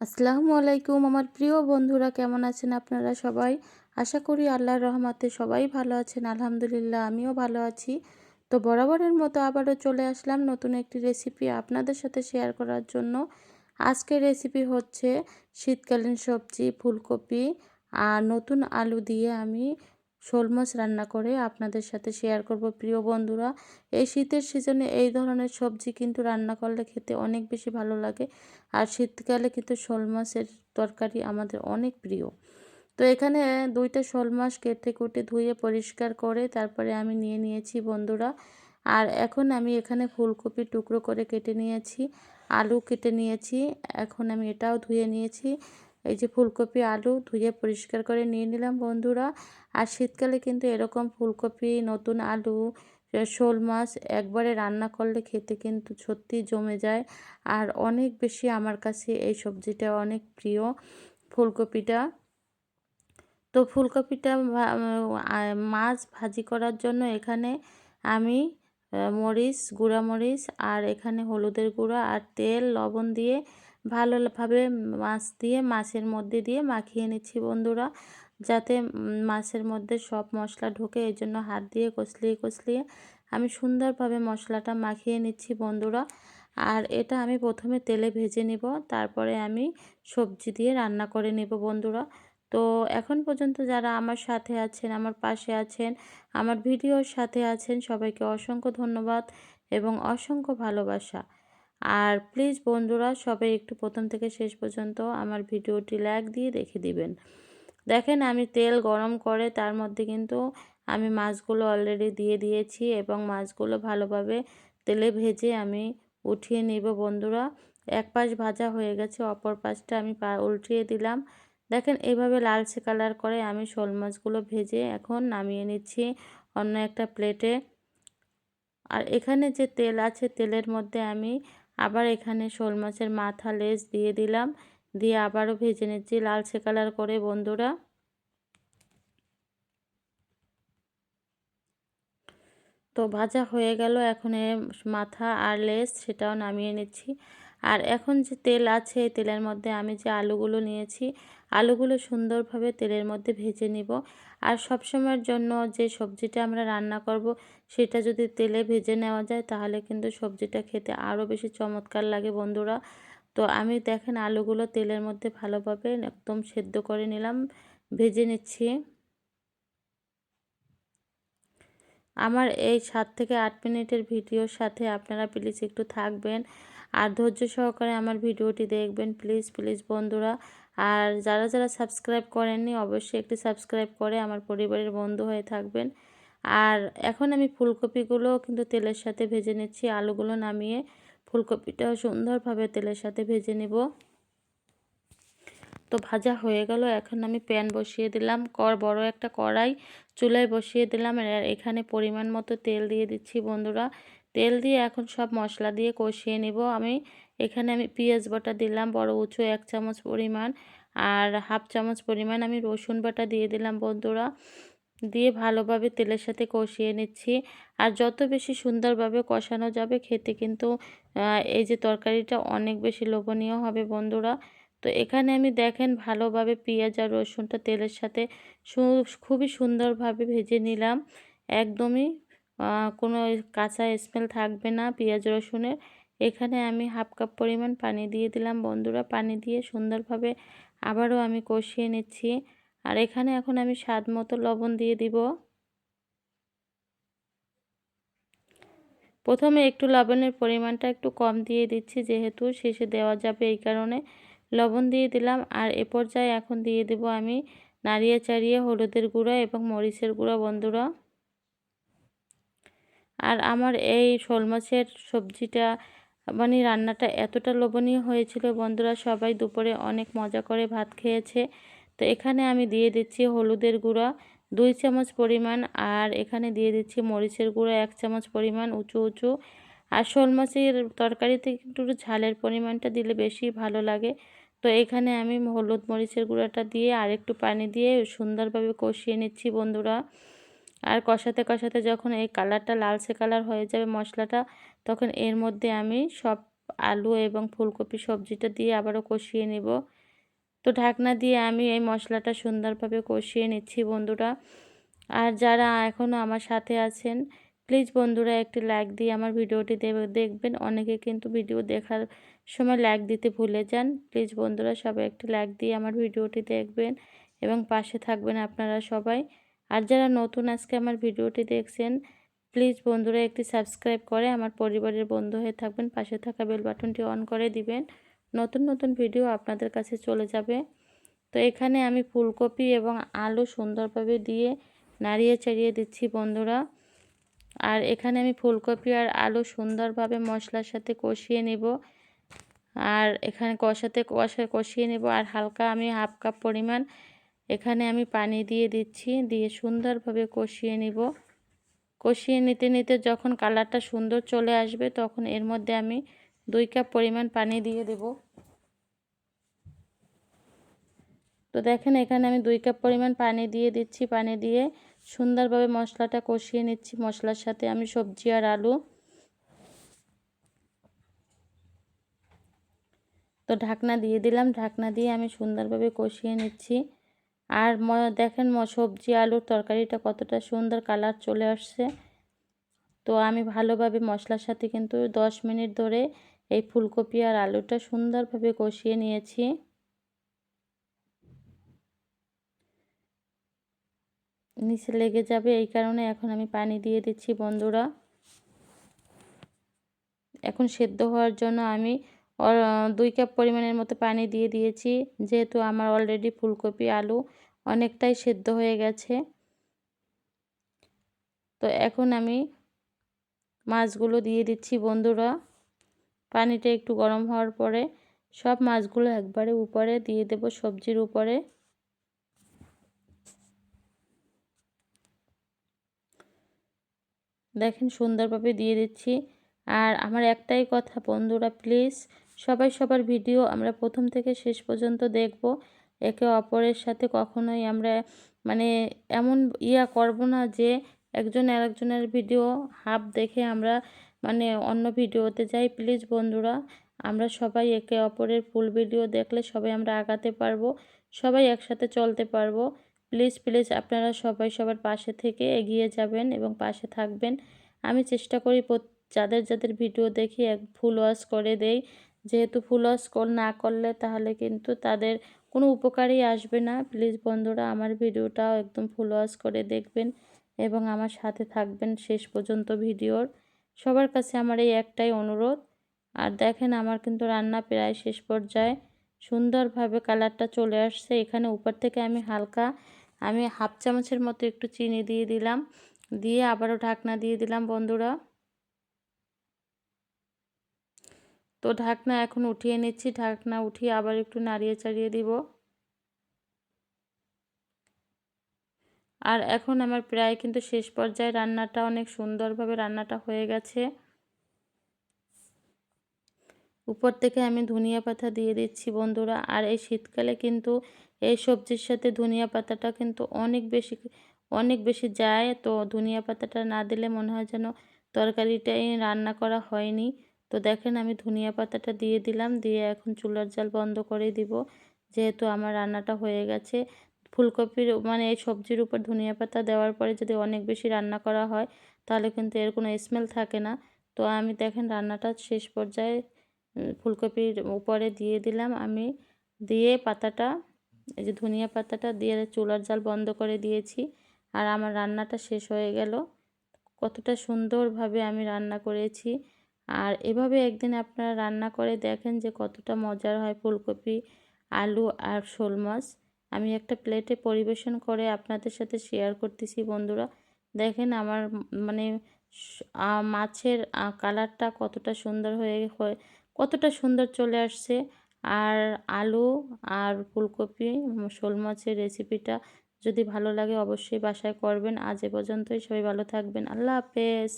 আসসালামু আলাইকুম আমার প্রিয় বন্ধুরা, কেমন আছেন আপনারা সবাই? আশা করি আল্লাহর রহমতে সবাই ভালো আছেন, আলহামদুলিল্লাহ আমিও ভালো আছি। তো বরাবরের মতো আবারও চলে আসলাম নতুন একটি রেসিপি আপনাদের সাথে শেয়ার করার জন্য। আজকের রেসিপি হচ্ছে শীতকালীন সবজি, ফুলকপি আর নতুন আলু দিয়ে আমি শোল মাছ রান্না করে আপনাদের সাথে শেয়ার করব। প্রিয় বন্ধুরা, এই শীতের সিজনে এই ধরনের সবজি কিন্তু রান্না করলে খেতে অনেক বেশি ভালো লাগে। আর শীতকালে কিন্তু শোল মাছের তরকারি আমাদের অনেক প্রিয়। তো এখানে দুইটা শোল মাছ কেটে কুটে ধুয়ে পরিষ্কার করে তারপরে আমি নিয়ে নিয়েছি বন্ধুরা। আর এখন আমি এখানে ফুলকপি টুকরো করে কেটে নিয়েছি, আলু কেটে নিয়েছি, এখন আমি এটাও ধুয়ে নিয়েছি। এই যে ফুলকপি, আলু ধুয়ে পরিষ্কার করে নিয়ে নিলাম বন্ধুরা। আর শীতকালে কিন্তু এরকম ফুলকপি, নতুন আলু শোল মাছ একবারে রান্না করলে খেতে কিন্তু সত্যি জমে যায়। আর অনেক বেশি আমার কাছে এই সবজিটা অনেক প্রিয় ফুলকপিটা। তো ফুলকপিটা মাছ ভাজি করার জন্য এখানে আমি মরিচ, গুঁড়া মরিচ আর এখানে হলুদের গুঁড়া আর তেল, লবণ দিয়ে ভালোভাবে মাছ দিয়ে, মাছের মধ্যে দিয়ে মাখিয়ে নিচ্ছি বন্ধুরা। যাতে মাছের মধ্যে সব মশলা ঢোকে, এই জন্য হাত দিয়ে কষলিয়ে কষলিয়ে আমি সুন্দরভাবে মশলাটা মাখিয়ে নিচ্ছি বন্ধুরা। আর এটা আমি প্রথমে তেলে ভেজে নিব, তারপরে আমি সবজি দিয়ে রান্না করে নেব বন্ধুরা। তো এখন পর্যন্ত যারা আমার সাথে আছেন, আমার পাশে আছেন, আমার ভিডিওর সাথে আছেন, সবাইকে অসংখ্য ধন্যবাদ এবং অসংখ্য ভালোবাসা। আর প্লিজ বন্ধুরা সবাই একটু প্রথম থেকে শেষ পর্যন্ত আমার ভিডিওটি লাইক দিয়ে দেখে দিবেন। দেখেন আমি তেল গরম করে তার মধ্যে কিন্তু আমি মাছগুলো অলরেডি দিয়ে দিয়েছি এবং মাছগুলো ভালোভাবে তেলে ভেজে আমি উঠিয়ে নেব বন্ধুরা। এক পাশ ভাজা হয়ে গেছে, অপর পাশটা আমি উল্টিয়ে দিলাম। দেখেন এইভাবে লালচে কালার করে আমি শোল মাছগুলো ভেজে এখন নামিয়ে নিচ্ছি অন্য একটা প্লেটে আর এখানে যে তেল আছে, তেলের মধ্যে আমি আবার এখানে শোল মাছের মাথা লেজ দিয়ে দিলাম। দিয়ে আবারও ভেজে নিচ্ছি লালচে কালার করে, বন্ধুরা। তো ভাজা হয়ে গেল, এখন মাথা আর লেস সেটাও নামিয়ে নিচ্ছি। আর এখন যে তেল আছে, তেলের মধ্যে আমি যে আলুগুলো নিয়েছি, আলুগুলো সুন্দরভাবে তেলের মধ্যে ভেজে নিব। আর সব সময়ের জন্য যে সবজিটা আমরা রান্না করব, সেটা যদি তেলে ভেজে নেওয়া যায়, তাহলে কিন্তু সবজিটা খেতে আরও বেশি চমৎকার লাগে বন্ধুরা। তো আমি দেখেন আলুগুলো তেলের মধ্যে ভালোভাবে একদম সেদ্ধ করে নিলাম, ভেজে নিচ্ছি। আমার এই সাত থেকে আট মিনিটের ভিডিওর সাথে আপনারা প্লিজ একটু থাকবেন। আর ধৈর্য সহকারে আমার ভিডিওটি দেখবেন প্লিজ প্লিজ বন্ধুরা। আর যারা যারা সাবস্ক্রাইব করেননি, অবশ্যই একটি সাবস্ক্রাইব করে আমার পরিবারের বন্ধু হয়ে থাকবেন। আর এখন আমি ফুলকপিগুলো কিন্তু তেলের সাথে ভেজে নিচ্ছি। আলুগুলো নামিয়ে ফুলকপিটাও সুন্দরভাবে তেলের সাথে ভেজে নেব। তো ভাজা হয়ে গেল। এখন আমি প্যান বসিয়ে দিলাম। কর, বড় একটা কড়াই, চুলায় বসিয়ে দিলাম। এখানে পরিমাণ মতো তেল দিয়ে দিচ্ছি বন্ধুরা। তেল দিয়ে এখন সব মশলা দিয়ে কষিয়ে নেব। আমি এখানে আমি পেঁয়াজ বাটা দিলাম, বড় উঁচু এক চামচ পরিমাণ, আর হাফ চামচ পরিমাণ আমি রসুন বাটা দিয়ে দিলাম বন্ধুরা। দিয়ে ভালোভাবে তেলের সাথে কষিয়ে নিচ্ছি। আর যত বেশি সুন্দরভাবে কষানো যাবে খেতে কিন্তু এই যে তরকারিটা অনেক বেশি লোভনীয় হবে বন্ধুরা। তো এখানে আমি দেখেন ভালোভাবে পেঁয়াজ আর রসুনটা তেলের সাথে খুবই সুন্দরভাবে ভেজে নিলাম। একদমই কোনো কাঁচা স্মেল থাকবে না, পেঁয়াজ রসুনের। এখানে আমি হাফ কাপ পরিমাণ পানি দিয়ে দিলাম। বন্ধুরা, পানি দিয়ে সুন্দরভাবে আবারও আমি কষিয়ে নিচ্ছি। আর এখানে এখন আমি স্বাদ মতো লবণ দিয়ে দিব। প্রথমে একটু লবণের পরিমাণটা একটু কম দিয়ে দিচ্ছি, যেহেতু শেষে দেওয়া যাবে এই কারণে। লবণ দিয়ে দিলাম আর এ পর্যায়ে এখন দিয়ে দেব আমি নাড়িয়ে চাড়িয়ে হলুদের গুঁড়া এবং মরিচের গুঁড়া, বন্ধুরা। আর আমার এই শোল মাছের সবজিটা মানে রান্নাটা এতটা লোভনীয় হয়েছিল বন্ধুরা, সবাই দুপুরে অনেক মজা করে ভাত খেয়েছে। তো এখানে আমি দিয়ে দিচ্ছি হলুদের গুঁড়া, দুই চামচ পরিমাণ, আর এখানে দিয়ে দিচ্ছি মরিচের গুঁড়ো, এক চামচ পরিমাণ উঁচু উঁচু। আর শোল মাছের তরকারিতে একটু ঝালের পরিমাণটা দিলে বেশি ভালো লাগে। তো এখানে আমি হলুদ মরিচের গুঁড়াটা দিয়ে আর একটু পানি দিয়ে সুন্দরভাবে কষিয়ে নিচ্ছি বন্ধুরা। আর কষাতে কষাতে যখন এই কালারটা লালচে কালার হয়ে যাবে মশলাটা, তখন এর মধ্যে আমি সব আলু এবং ফুলকপি সবজিটা দিয়ে আবারও কষিয়ে নেব। তো ঢাকনা দিয়ে আমি এই মশলাটা সুন্দরভাবে কষিয়ে নিচ্ছি বন্ধুরা। আর যারা এখনও আমার সাথে আছেন, প্লিজ বন্ধুরা একটি লাইক দিয়ে আমার ভিডিওটি দেখবেন। অনেকে কিন্তু ভিডিও দেখার সময় লাইক দিতে ভুলে যান। প্লিজ বন্ধুরা সবাই একটি লাইক দিয়ে আমার ভিডিওটি দেখবেন এবং পাশে থাকবেন আপনারা সবাই। আর যারা নতুন আজকে আমার ভিডিওটি দেখছেন প্লিজ বন্ধুরা একটি সাবস্ক্রাইব করে আমার পরিবারের বন্ধু হয়ে থাকবেন। পাশে থাকা বেল বাটনটি অন করে দিবেন। নতুন নতুন ভিডিও আপনাদের কাছে চলে যাবে। তো এখানে আমি ফুলকপি এবং আলু সুন্দরভাবে দিয়ে নাড়িয়ে চাড়িয়ে দিচ্ছি বন্ধুরা। আর এখানে আমি ফুলকপি আর আলু সুন্দরভাবে মশলার সাথে কষিয়ে নেব। আর এখানে কষাতে কষা, কষিয়ে নেব। আর হালকা আমি হাফ কাপ পরিমাণ এখানে আমি পানি দিয়ে দিচ্ছি, দিয়ে সুন্দরভাবে কষিয়ে নিব। কষিয়ে নিতে নিতে যখন কালারটা সুন্দর চলে আসবে, তখন এর মধ্যে আমি দুই কাপ পরিমাণ পানি দিয়ে দেব। তো দেখেন, এখানে আমি দুই কাপ পরিমাণ পানি দিয়ে দিচ্ছি, পানি দিয়ে সুন্দরভাবে মশলাটা কষিয়ে নিচ্ছি। মশলার সাথে আমি সবজি আর আলু। তো ঢাকনা দিয়ে দিলাম, ঢাকনা দিয়ে আমি সুন্দরভাবে কষিয়ে নিচ্ছি। আর দেখেন ম, সবজি, আলুর তরকারিটা কতটা সুন্দর কালার চলে আসছে। তো আমি ভালোভাবে মশলার সাথে কিন্তু দশ মিনিট ধরে এই ফুলকপি আর আলুটা সুন্দরভাবে কষিয়ে নিয়েছি। নিচে লেগে যাবে এই কারণে এখন আমি পানি দিয়ে দিচ্ছি বন্ধুরা। এখন সেদ্ধ হওয়ার জন্য আমি দুই কাপ পরিমাণের মতো পানি দিয়ে দিয়েছি। যেহেতু আমার অলরেডি ফুলকপি, আলু অনেকটাই সেদ্ধ হয়ে গেছে। তো এখন আমি মাছগুলো দিয়ে দিচ্ছি বন্ধুরা। পানিটা একটু গরম হওয়ার পরে সব মাছগুলো একবারে উপরে দিয়ে দেব সবজির উপরে। দেখেন সুন্দরভাবে দিয়ে দিচ্ছি। আর আমার একটাই কথা বন্ধুরা প্লিজ সবাই সবার ভিডিও আমরা প্রথম থেকে শেষ পর্যন্ত দেখব। একে অপরের সাথে কখনোই আমরা মানে এমন ইয়া করব না যে একজন আরেকজনের ভিডিও হাফ দেখে আমরা মানে অন্য ভিডিওতে যাই। প্লিজ বন্ধুরা, আমরা সবাই একে অপরের ফুল ভিডিও দেখলে সবাই আমরা আগাতে পারব, সবাই একসাথে চলতে পারব। প্লিজ প্লিজ আপনারা সবাই সবার পাশে থেকে এগিয়ে যাবেন এবং পাশে থাকবেন। আমি চেষ্টা করি যাদের যাদের ভিডিও দেখি এক ফুল ওয়াশ করে দেই। যেহেতু ফুল ওয়াশ না করলে তাহলে কিন্তু তাদের কোনো উপকারই আসবে না। প্লিজ বন্ধুরা, আমার ভিডিওটাও একদম ফুল ওয়াশ করে দেখবেন এবং আমার সাথে থাকবেন শেষ পর্যন্ত ভিডিওর। সবার কাছে আমার এই একটাই অনুরোধ। আর দেখেন, আমার কিন্তু রান্না প্রায় শেষ পর্যায়ে। সুন্দরভাবে কালারটা চলে আসছে। এখানে উপর থেকে আমি হালকা, আমি হাফ চামচের মতো একটু চিনি দিয়ে দিলাম। দিয়ে আবারও ঢাকনা দিয়ে দিলাম বন্ধুরা। তো ঢাকনা এখন উঠিয়ে নিচ্ছি, ঢাকনা উঠিয়ে আবার একটু নাড়িয়ে চাড়িয়ে দিব। আর এখন আমার প্রায় কিন্তু শেষ পর্যায়ে রান্নাটা অনেক সুন্দরভাবে রান্নাটা হয়ে গেছে। উপর থেকে আমি ধনিয়া পাতা দিয়ে দিচ্ছি বন্ধুরা। আর এই শীতকালে কিন্তু এই সবজির সাথে ধনিয়া পাতাটা কিন্তু অনেক বেশি অনেক বেশি যায়। তো ধনিয়া পাতাটা না দিলে মনে হয় যেন তরকারিটাই রান্না করা হয়নি। তো দেখেন আমি ধনিয়া পাতাটা দিয়ে দিলাম, দিয়ে এখন চুলার জাল বন্ধ করে দিব। যেহেতু আমার রান্নাটা হয়ে গেছে, ফুলকপির মানে এই সবজির উপর ধনিয়া পাতা দেওয়ার পরে যদি অনেক বেশি রান্না করা হয়, তাহলে কিন্তু এর কোনো স্মেল থাকে না। তো আমি দেখেন রান্নাটা শেষ পর্যায়ে ফুলকপির উপরে দিয়ে দিলাম আমি। দিয়ে পাতাটা, এই যে ধনিয়া পাতাটা দিয়ে চুলার জাল বন্ধ করে দিয়েছি। আর আমার রান্নাটা শেষ হয়ে গেল। কতটা সুন্দরভাবে আমি রান্না করেছি। আর এভাবে একদিন আপনারা রান্না করে দেখেন যে কতটা মজার হয় ফুলকপি, আলু আর শোল মাছ। আমি একটা প্লেটে পরিবেশন করে আপনাদের সাথে শেয়ার করতেছি বন্ধুরা। দেখেন আমার মানে মাছের কালারটা কতটা সুন্দর হয়ে কতটা সুন্দর চলে আসছে। আর আলু আর ফুলকপি শোল মাছের রেসিপিটা যদি ভালো লাগে অবশ্যই বাসায় করবেন। আজ এ পর্যন্তই, সবাই ভালো থাকবেন। আল্লাহ হাফেজ।